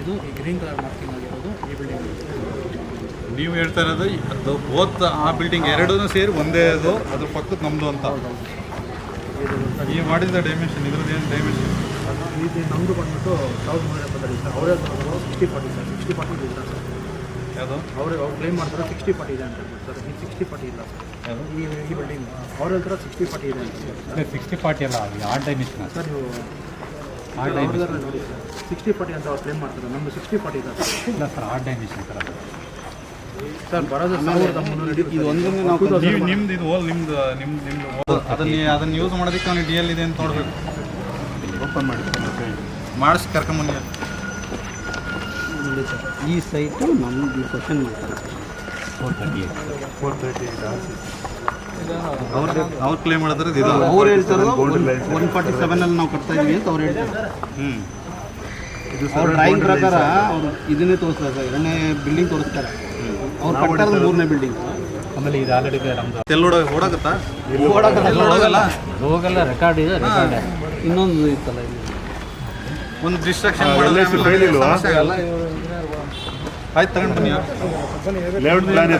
ಇದು ಈ green colour marking ಆಗಿರೋದು ಈ ಬಿಲ್ಡಿಂಗ್ ನೀವು ಹೇಳ್ತಾ ಇರೋದು ಅದು ಬೋತ್ ಆ ಬಿಲ್ಡಿಂಗ್ ಎರಡೂ ಸೇರಿ ಒಂದೇ ಅದು ಅದ್ರ ಪಕ್ಕದ ನಮ್ದು ಅಂತ. ನೀವು ಮಾಡಿದ ಡೈಮೆನ್ಷನ್ ಇದ್ರದ್ದು ಏನು ಡೈಮೆನ್ಷನ್ ಇದು ನಮ್ಮದು ಬಂದ್ಬಿಟ್ಟು ಸಾವಿರದ ಮುನ್ನೂರ ಎಪ್ಪತ್ತೈದು ಸರ್. ಅವರೇ sixty forty sir. Sixty forty ಇಲ್ಲ ಸರ್. ಯಾವುದು? ಅವರೇ ಅವ್ರು ಕ್ಲೈಮ್ ಮಾಡ್ತಾರೆ ಸಿಕ್ಸ್ಟಿ ಫಾರ್ಟಿ ಇದೆ ಅಂತ ಹೇಳ್ಬಿಟ್ಟು ಸರ್. ಈ ಸಿಕ್ಸ್ಟಿ ಫಾರ್ಟಿ ಇಲ್ಲ ಸರ್. ಈ ಈ ಬಿಲ್ಡಿಂಗ್ ಅವ್ರ ಹತ್ರ ಸಿಕ್ಸ್ಟಿ ಫಾರ್ಟಿ ಇದೆ ಅಂತ ಸಿಕ್ಸ್ಟಿ ಫಾರ್ಟಿ ಅಲ್ಲ ಆ ಡೈಮೆನ್ಷನ್ ಸರ್ ಸಿಕ್ಸ್ಟಿ ಫಾರ್ಟಿ ಅಂತ ಅವ್ರು ಕ್ಲೈಮ್ ಮಾಡ್ತಾರೆ. ನಮ್ಮದು ಸಿಕ್ಸ್ಟಿ ಫಾರ್ಟಿ ಇಲ್ಲ ಸರ್. ಇಲ್ಲ ಸರ್ ಆರ್ಟ್ ಡೈಮೆನ್ಷನ್ ಸರ್ ಅದು. ಸರ್ ಬರೋದು ಸಾವಿರದ ಮುನ್ನೂರ ಇದು ನೀವು ನಿಮ್ದು ಇದು ಹೋಲ್ ನಿಮ್ದು ನಿಮ್ದು ನಿಮ್ದು ಅದನ್ನ ಅದನ್ನ ಯೂಸ್ ಮಾಡೋದಕ್ಕೆ ಅವ್ನು ಡಿ ಎಲ್ ಇದೆ ಅಂತ ನೋಡ್ಬೇಕು. ಓಪನ್ ಮಾಡಿ ಮಾಡಿಸಿ ಕರ್ಕೊಂಬನ್ನಿ. ನೋಡಿ ಸರ್. ಈ ಸೈಟು ನಮ್ಗೆ ಕ್ವಶನ್ ಮಾಡ್ತಾರೆ. Four thirty eight four thirty ಅವ್ರ ಅವ್ರು ಕ್ಲೇಮ್ ಮಾಡಿದ್ರೆ ಇದು ಅವ್ರು ಹೇಳ್ತಾರೆ. ಒನ್ ಫಾರ್ಟಿ ಸೆವೆನಲ್ಲಿ ನಾವು ಕಟ್ತಾ ಇದೀವಿ ಅಂತ ಅವ್ರು ಹೇಳ್ತಾರೆ ಹ್ಞೂ ಇದು ಡ್ರಾಯಿಂಗ್ ಪ್ರಕಾರ ಅವರು ಇದನ್ನೇ ತೋರಿಸ್ತಾರೆ ಸರ್ ಎರಡನೇ ಬಿಲ್ಡಿಂಗ್ ತೋರಿಸ್ತಾರೆ. ಅವ್ರು ಕಟ್ಟಾರ ಮೂರನೇ ಬಿಲ್ಡಿಂಗ್ ಆಮೇಲೆ ಇದು ಆಲ್ರೆಡಿ ನಮ್ದು. ತೆಲ್ಲೋಡ ಓಡಾಗುತ್ತಾ ಓಡಾಕಲ್ಲ ಓಡಾಗಲ್ಲ ರೋಗೆಲ್ಲ ರೆಕಾರ್ಡ್ ಇದೆ ರೆಕಾರ್ಡ್ ಇನ್ನೊಂದು ಇತ್ತಲ್ಲ ಇಲ್ಲಿ. ಒಂದು ಡಿಸ್ಟ್ರಾಕ್ಷನ್ ಆಯ್ತು ತಗೊಂಡು ಬನ್ನಿ. ಲೇಔಟ್ ಪ್ಲಾನ್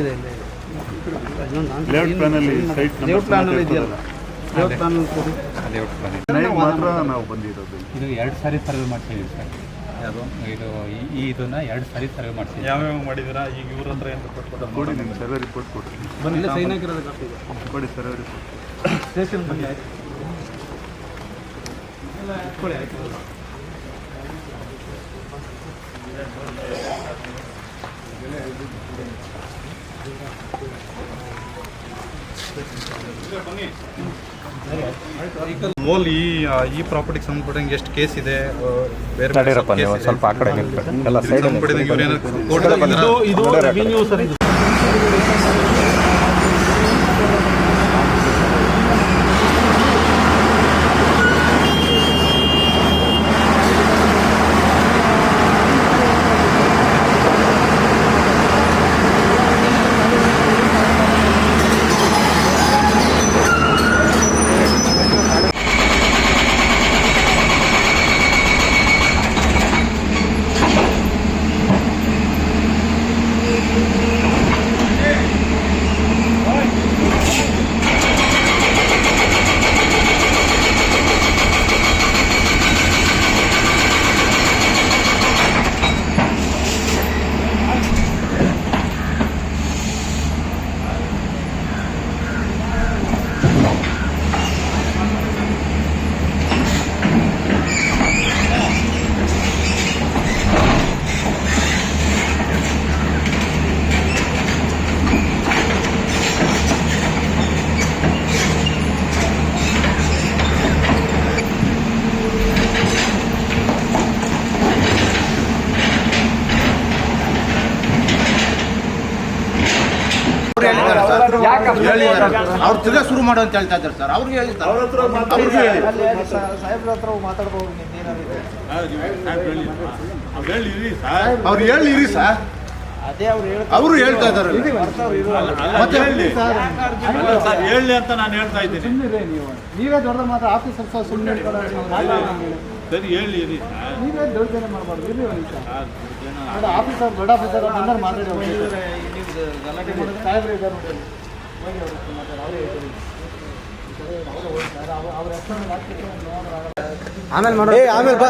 ಇದೆ. ಇಲ್ಲೇ ಪ್ಲಾನ್ ಅಲ್ಲಿ ಲೇಔಟ್ ಸೈಟ್ ಲೇಔಟ್ ಇದೆಯಲ್ಲ? ಲೇಔಟ್ ಕೊಡಿ. ಲೇಔಟ್ ಪ್ಲಾನ್ ನೈಟ್ ಮಾತ್ರ ನಾವು ಬಂದಿರೋದು. ಇದು ಎರಡು ಸಾರಿ ಸರ್ವೆ ಮಾಡ್ತೀವಿ ಸರ್. ಯಾವುದು? ಇದು ಈ- ಇದನ್ನ ಎರಡು ಸಾರಿ ಸರ್ವೆ ಮಾಡ್ಸಿದ್ದೀವಿ ಯಾವ್ಯಾವ ಮಾಡಿದ್ದೀರಾ? ಈಗ ಇವ್ರ ಹತ್ರ ಏನು ರಿಪೋರ್ಟ್ ಕೊಟ್ಟು ಕೊಡಿ ನಿಮ್ಮ ಸರ್ವೆ ರಿಪೋರ್ಟ್ ಕೊಡಿ. ಇಲ್ಲ ಸೈನ್ ಹಾಕಿರೋದು ಕಾಪಿ ಕೊಡಿ ಸರ್ವೆ ರಿಪೋರ್ಟ್ ಸ್ಟೇಷನ್ ಬನ್ನಿ ಆಯ್ತು. ಮೋಲ್ ಈ ಈ ಪ್ರಾಪರ್ಟಿಗೆ ಸಂಬಂಧಪಟ್ಟಂಗೆ ಎಷ್ಟು ಕೇಸ್ ಇದೆ? ಬೇರೆ ನೀವು ಸ್ವಲ್ಪ ಆ ಕಡೆ ನಿಂತ್ಕೊಳ್ಳಿ ಎಲ್ಲ ಇದಕ್ಕೆ ಸೈಡ್ ಸಂಬಂಧಪಟ್ಟಿದಂಗೆ ಇವ್ರು ಏನಾದ್ರು ಕೋರ್ಟಲ್ಲಿ ಇದ್ದಾರಾ? ಇದು ರೆವಿನ್ಯೂ ಸರ್ ಇದು. ಅವ್ರು ತಿರ್ಗಾ ಶುರು ಮಾಡು ಅಂತ ಹೇಳ್ತಾ ಇದ್ದಾರೆ ಸರ್. ಅವ್ರಿಗೆ ಹೇಳಿ ಸರ್. ಅವ್ರಿಗೆ ಹೇಳಿ. ಸಾಹೇಬ್ರ ಹತ್ರ ಮಾತಾಡ್ಬೋದು ಅವ್ರು ಹೇಳಿ ಇರಿ ಸರ್ ಅದೇ ಅವ್ರು ಹೇಳಿ ಅವರು ಹೇಳ್ತಾ ಇದ್ದಾರೆ. ಮತ್ತೆ ಹೇಳಿ. ಅಂತ ನಾನು ಹೇಳ್ತಾ ಇದ್ದೀನಿ. ಸುಮ್ಮನೆ ನೀವು. ನೀವೇ ದೊಡ್ಡ ಮಾತ್ರ ಆಫೀಸರ್ ಸಹ ಸುಮ್ಮನೆ ಸರಿ ಹೇಳಿ ಇರಿ ನೀವೇ ದೊಡ್ಡದೇನೆ ಮಾಡಬಾರ್ದು ದೊಡ್ಡ ಆಫೀಸರ್ ದೊಡ್ಡ ಆಫೀಸರ್ ಬಂದ್ರೆ ಮಾತಾಡಿ ಸಾಹೇಬ್ರು ಇದ್ದಾರೆ ಆಮೇಲೆ ಮಾಡೋ ಆಮೇಲೆ ಬಾ.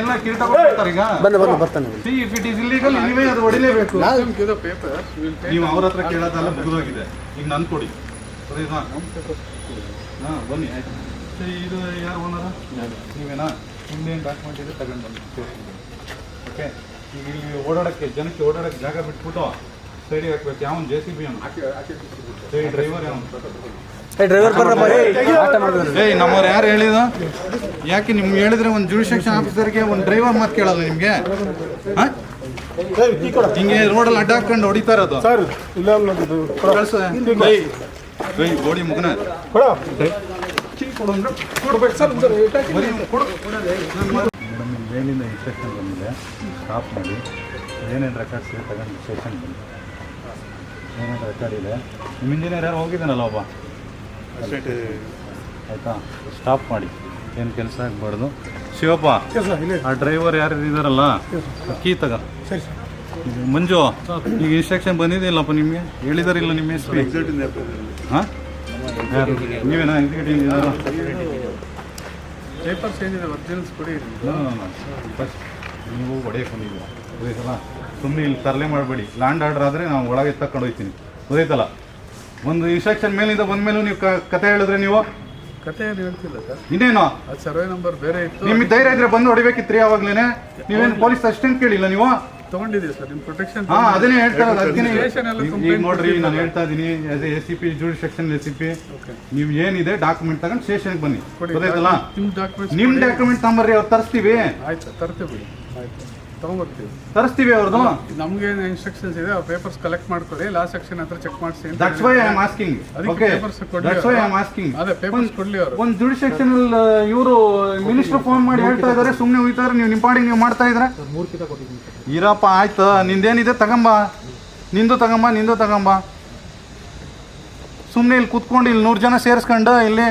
ಎಲ್ಲ ಕಿರೀಟ ಕೊಡ್ತಾರೆ ಈಗ? ಬಂದು ಬಂದು ಬರ್ತಾನೆ. ನೀವೇ ಅದು ಹೊಡಿಲೇಬೇಕು. ನೀವು ಅವ್ರ ಹತ್ರ ಕೇಳೋದೆಲ್ಲ ಮುಗಿದೋಗಿದೆ. ಈಗ ನಾನು ಕೊಡಿ. ಸರಿನಾ ಹಾಂ ಬನ್ನಿ ಆಯ್ತು. ಇದು ಯಾರು ಓನರ ನೀವೇನಾ? ನಿಮ್ದೇನು ಡಾಕ್ಯುಮೆಂಟ್ ಇದೆ ತಗೊಂಡು ಬನ್ನಿ ಓಕೆ. ಈಗ ಇಲ್ಲಿ ಓಡಾಡಕ್ಕೆ ಜನಕ್ಕೆ ಓಡಾಡಕ್ಕೆ ಜಾಗ ಬಿಟ್ಬಿಟ್ಟು ಸೈಡಿಗೆ ಹಾಕ್ಬೇಕು. ಯಾವ ಜೆ ಸಿ ಬಿ ಅವನು ಡ್ರೈವರ್ ಡ್ರೈವರ್ ಬರ್ರಿ ಏಯ್ ನಮ್ಮವ್ರು ಯಾರು ಹೇಳಿದ? ಯಾಕೆ ನಿಮ್ಗೆ ಹೇಳಿದ್ರೆ ಒಂದು ಜುಡಿಷಿಯಕ್ಷನ್ ಆಫೀಸರ್ಗೆ ಒಂದು ಡ್ರೈವರ್ ಮಾತು ಕೇಳಲ್ಲ ನಿಮಗೆ? ಹಿಂಗೆ ರೋಡಲ್ಲಿ ಅಡ್ಡ ಹಾಕೊಂಡು ಹೊಡಿತಾ ಇರೋದು. ಗೋಡಿ ಮುಗನ. ಮೇಲಿಂದ ಇನ್ಸ್ಟ್ರಕ್ಷನ್ ಬಂದಿದೆ. ಸ್ಟಾಪ್ ಮಾಡಿ. ಏನೇನು ರೆಕಾರ್ಡ್ಸ್ ತಗೊಂಡು ಸ್ಟೇಷನ್ ಬನ್ನಿ ಏನೇನು ರೆಕಾರ್ಡ್ ಇದೆ. ನಿಮ್ಮ ಇಂಜಿನಿಯರ್ ಯಾರು ಹೋಗಿದ್ದಾನಲ್ಲ ಒಬ್ಬ? ಆಯಿತಾ? ಸ್ಟಾಪ್ ಮಾಡಿ. ಏನು ಕೆಲಸ ಆಗಬಾರ್ದು? ಶಿವಪ್ಪ ಆ ಡ್ರೈವರ್ ಯಾರು ಇದ್ದಾರಲ್ಲ ಕೀ ತಗ. ಸರಿ ಸರ್. ಇದು ಮಂಜು ಈಗ ಇನ್ಸ್ಟ್ರಕ್ಷನ್ ಬಂದಿದೆಯಲ್ಲಪ್ಪ ನಿಮಗೆ? ಹೇಳಿದಾರಿಲ್ಲ ನಿಮ್ಮ ಎಸ್ ಪಿ ಹಾಂ? ಯಾರು? ನೀವೇನಾ? ಎಕ್ಸಿಕ್ಯೂಟಿವ್ ಪೇಪರ್ ಪೇಪರ್ಸ್ ಏನಿದೆ ಒರಿಜಿನಲ್ಸ್ ಕೊಡಿ. ನೀವು ಹೊಡೆಯಕ್ಕೆ ಬಂದಿದ್ದೀರಾ? ಗೊತ್ತಾಯ್ತಲ್ಲ ಸುಮ್ಮನೆ ಇಲ್ಲಿ ತರಲೆ ಮಾಡಬೇಡಿ. ಲ್ಯಾಂಡ್ ಆರ್ಡರ್ ಆದರೆ ನಾವು ಒಳಗೆ ತಕೊಂಡು ಹೋಗ್ತೀನಿ. ಗೊತ್ತಾಯ್ತಲ್ಲ? ಒಂದು ಇನ್ಸ್ಟ್ರಕ್ಷನ್ ಮೇಲಿಂದ ಬಂದ ಮೇಲೂ ನೀವು ಕತೆ ಹೇಳಿದ್ರೆ ನೀವು? ಕತೆ ಏನು ಹೇಳ್ತಿಲ್ಲ ಸರ್. ಇನ್ನೇನು? ಅದು ಸರ್ವೆ ನಂಬರ್ ಬೇರೆ ಇತ್ತು. ನಿಮಗೆ ಧೈರ್ಯ ಇದ್ರೆ ಬಂದು ಹೊಡಿಬೇಕಿತ್ತು ರೀ ಅವಾಗ್ಲೇನೆ ನೀವೇನು ಪೊಲೀಸ್ ಅಷ್ಟೇನು ಕೇಳಿಲ್ಲ ನೀವು? ತಗೊಂಡಿದ್ದೀವಿ ಸರ್ ನಿಮ್ಮ ಪ್ರೊಟೆಕ್ಷನ್ ಹಾ ಅದನ್ನೇ ಹೇಳ್ತಾ ಇರೋದು ಅದಕ್ಕೆ ಈಗ ನೋಡ್ರಿ ನಾನು ಹೇಳ್ತಾ ಇದ್ದೀನಿ ಆಸ್ ಎ ಸಿ ಪಿ ಜೂಡಿ ಸೆಕ್ಷನ್ ಎಸ್ ಸಿ ಪಿ ನೀವು ಏನಿದೆ ಡಾಕ್ಯುಮೆಂಟ್ ತಗೊಂಡು ಸ್ಟೇಷನ್ಗೆ ಬನ್ನಿ. ಗೊತ್ತಾಯ್ತಲ್ಲ? ನಿಮ್ಮ ಡಾಕ್ಯುಮೆಂಟ್ಸ್ ನಿಮ್ ಡಾಕ್ಯುಮೆಂಟ್ ತಗೊಂಬರ್ರಿ ಅವ್ರು ತರಿಸ್ತೀವಿ. ಆಯ್ತು ತರ್ತೀವಿ ಆಯ್ತು. ತೊಗೊಂಬರ್ತೀವಿ ತರಿಸ್ತೀವಿ ಅವ್ರದ್ದು ನಮ್ಗೇನು ಇನ್ಸ್ಟ್ರಕ್ಷನ್ಸ್ ಇದೆ ಆ ಪೇಪರ್ಸ್ ಕಲೆಕ್ಟ್ ಮಾಡ್ಕೊಳ್ಳಿ ಲಾಸ್ಟ್ ಸೆಕ್ಷನ್ ಹತ್ರ ಚೆಕ್ ಮಾಡಿಸಿ ಅಂತ that's why I am asking ಅದಕ್ಕೆ ಓಕೆ papers ಕೊಡ್ಲಿ that's why I. Am asking ಅದೇ ಪೇಪರ್ಸ್ ಕೊಡ್ಲಿ ಅವರು. ಒಂದು ಜುಡಿ ಸೆಕ್ಷನ್ ಇವರು ಮಿನಿಸ್ಟರ್ ಫೋನ್ ಮಾಡಿ ಹೇಳ್ತಾ ಇದ್ದಾರೆ ಸುಮ್ಮನೆ ಹೋಗ್ತಾರೆ ನೀವು ನಿಮ್ಮ ಪಾಡಿಗೆ ನೀವು ಮಾಡ್ತಾ ಇದ್ರೆ. ಇರಪ್ಪ ಆಯ್ತು. ನಿಂದೇನಿದೆ ತಗೊಂಬ. ನಿಂದು ತಗೊಂಬ ನಿಂದು ತಗೊಂಬ. ಸುಮ್ಮನೆ ಇಲ್ಲಿ ಕುತ್ಕೊಂಡು ಇಲ್ಲಿ ನೂರು ಜನ ಸೇರಿಸ್ಕೊಂಡು ಇಲ್ಲಿ